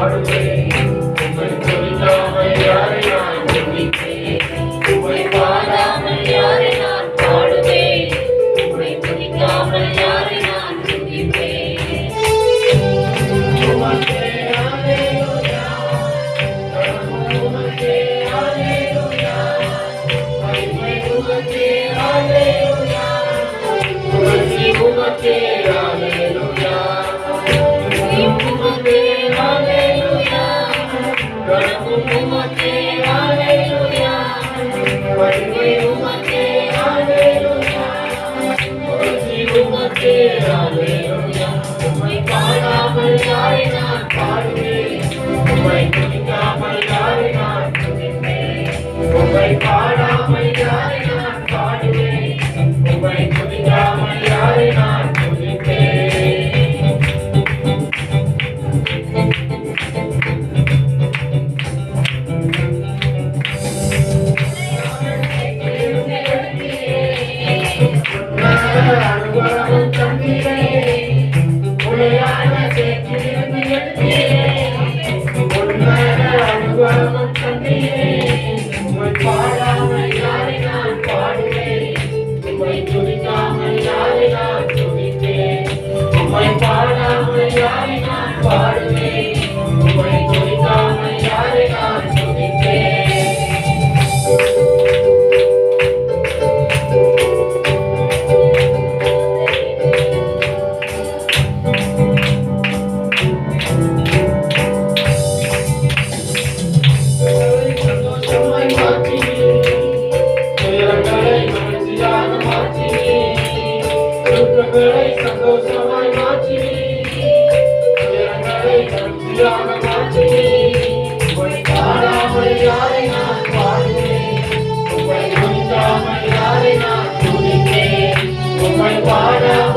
heart. உமக்கே அலையா உம்மை காணாமல் நான் பாடுவேன் பாடாமல் யாரை நான் பாட எங்களை சந்தோஷமாய் மாற்றி எங்களை நன்றியாக மாற்றி உங்களை காணாமல் யாரை நான் வாழ்கிறேன் உங்களை நோண்டாமல் யாரை நான் துணித்தேன் உங்களை பாடாமல்